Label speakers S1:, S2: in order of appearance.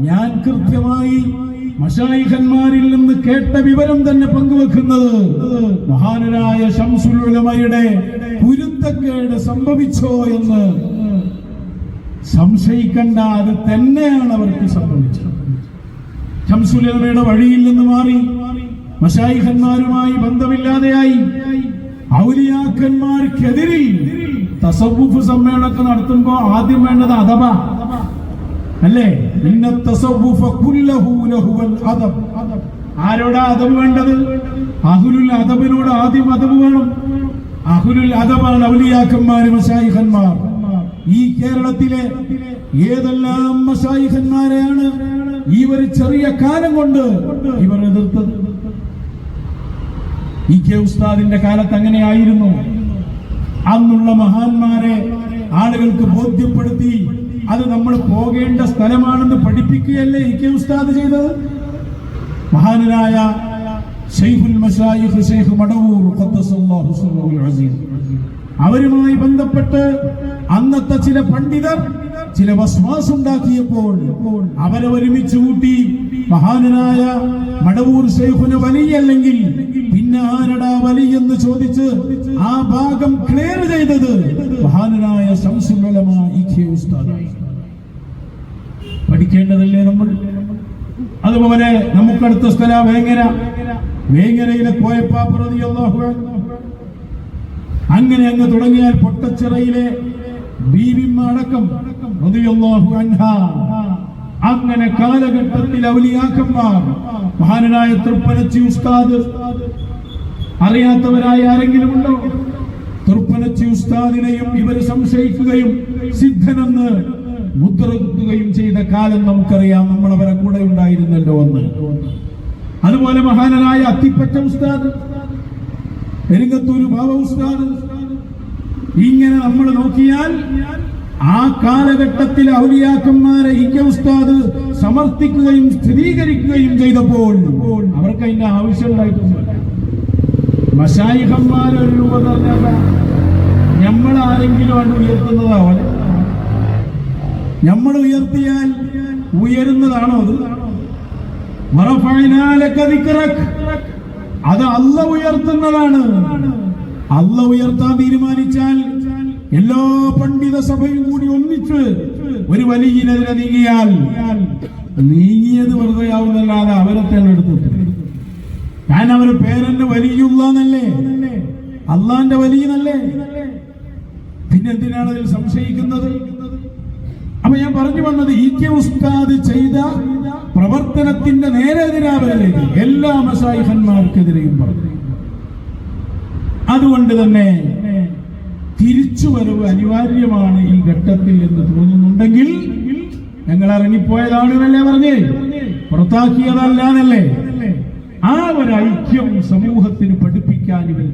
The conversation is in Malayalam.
S1: ഞാൻ കൃത്യമായി മഷായിഖന്മാരിൽ നിന്ന് കേട്ട വിവരം തന്നെ പങ്കുവെക്കുന്നത് മഹാനരായ ഷംസുൽ പുരുത്തക്കേട് സംഭവിച്ചോ എന്ന് സംശയിക്കണ്ട അത് തന്നെയാണ് അവർക്ക് സംഭവിച്ചത്. ഷംസുലമയുടെ വഴിയിൽ നിന്ന് മാറി മഷായിഖന്മാരുമായി ബന്ധമില്ലാതെയായി ഔലിയാക്കന്മാർക്കെതിരിൽ തസവുഫ് സമ്മേളനമൊക്കെ നടത്തുമ്പോൾ ആദ്യം വേണ്ടത് അഥവ അല്ലേ? ആരോടാ അതബ് വേണ്ടത്? അഹുലുൽ അതബിനോട് ആദ്യം അതബ് വേണം. അഹുലുൽ അദബാണ് ഔലിയാക്കന്മാർ മഷായിഖന്മാർ ഈ കേരളത്തിലെ ഏതെല്ലാം മഷായിഖന്മാരെയാണ് ഈ ഒരു ചെറിയ കാലം കൊണ്ട് ഇവർ എതിർത്തത്? ഇ കെ ഉസ്താദിന്റെ കാലത്ത് അങ്ങനെയായിരുന്നു. അന്നുള്ള മഹാന്മാരെ ആളുകൾക്ക് ബോധ്യപ്പെടുത്തി അത് നമ്മൾ പോകേണ്ട സ്ഥലമാണെന്ന് പഠിപ്പിക്കുകയല്ലേ ഇ ഉസ്താദ് ചെയ്തത്? മഹാനരായ മടവൂർ അവരുമായി ബന്ധപ്പെട്ട് അന്നത്തെ ചില പണ്ഡിതർ ചില വസ്വാസ് ഉണ്ടാക്കിയപ്പോൾ അവരെ ഒരുമിച്ച് കൂട്ടി മഹാനനായ മടവൂർ ഷെയ്ഖുന് വലിയല്ലെങ്കിൽ പിന്നെ ആരടാ വലി എന്ന് ചോദിച്ച് ആ ഭാഗം ക്ലിയർ ചെയ്തത് മഹാനനായ ശംസുലമ ഇ കെ ഉസ്താദായി പഠിക്കേണ്ടതല്ലേ നമ്മൾ? അതുപോലെ നമുക്കടുത്ത സ്ഥല വേങ്ങര. വേങ്ങരയിലെ പോയപ്പാ അൻഹു. അങ്ങനെ അങ്ങ് തുടങ്ങിയാൽ പൊട്ടച്ചിറയിലെ ബീവിമ്മ അടക്കം അങ്ങനെ കാലഘട്ടത്തിൽ ഔലിയാക്കന്മാർ മഹാനായ തൃപ്പനച്ചി ഉസ്താദ് അറിയാത്തവരായ ആരെങ്കിലും ഉണ്ടോ തൃപ്പനച്ചി ഉസ്താദിനെയും ഇവർ സംശയിക്കുകയും സിദ്ധനെന്ന് മുദ്ര കുത്തുകയും ചെയ്ത കാലം നമുക്കറിയാം. നമ്മൾ അവരെ കൂടെ ഉണ്ടായിരുന്നല്ലോ എന്ന് അതുപോലെ മഹാനായ അത്തിപ്പറ്റ ഉസ്താദ് പെരുങ്ങത്തൂര് ബാബ ഉസ്താദ് ഇങ്ങനെ നമ്മൾ നോക്കിയാൽ ആ കാലഘട്ടത്തിൽ ഔലിയാക്കന്മാരെ ഇക്ക ഉസ്താദ് സമർത്ഥിക്കുകയും സ്ഥിരീകരിക്കുകയും ചെയ്തപ്പോൾ അവർക്ക് അതിന്റെ ആവശ്യം ഉണ്ടായിട്ടൊന്നുമില്ല. മഷായിഹന്മാരൊരു രൂപ നമ്മൾ ആരെങ്കിലും ആണ് ഉയർത്തുന്നതാവലെ നമ്മൾ ഉയർത്തിയാൽ ഉയരുന്നതാണോ അത്. അത് അല്ല ഉയർത്തുന്നതാണ്. അല്ല ഉയർത്താൻ തീരുമാനിച്ചാൽ എല്ലാ പണ്ഡിത സഭയും കൂടി ഒന്നിച്ച് ഒരു വലിയനെതിരെ നീങ്ങിയാൽ നീങ്ങിയത് വെറുതെ ആവുന്നല്ലാതെ അവരെ തെരഞ്ഞെടുത്തിട്ട്. കാരണം അവർ പേരന്റെ വലിയുള്ളന്നല്ലേ? അള്ളാന്റെ വലിയനല്ലേ പിന്നെന്തിനാണ് അതിൽ സംശയിക്കുന്നത്? അപ്പൊ ഞാൻ പറഞ്ഞു വന്നത് ഇ കെ ഉസ്താദ് ചെയ്ത പ്രവർത്തനത്തിന്റെ നേരെ എതിരാവല്ലേ എല്ലാ മസായിഹന്മാർക്കെതിരെയും പറഞ്ഞു. അതുകൊണ്ട് തന്നെ തിരിച്ചുവരവ് അനിവാര്യമാണ് ഈ ഘട്ടത്തിൽ എന്ന് തോന്നുന്നുണ്ടെങ്കിൽ ഞങ്ങൾ ഇറങ്ങിപ്പോയതാണെന്നല്ലേ പറഞ്ഞേ? പുറത്താക്കിയതല്ലാന്നല്ലേ? ആ ഒരു ഐക്യം സമൂഹത്തിന് പഠിപ്പിക്കാൻ ഇവർ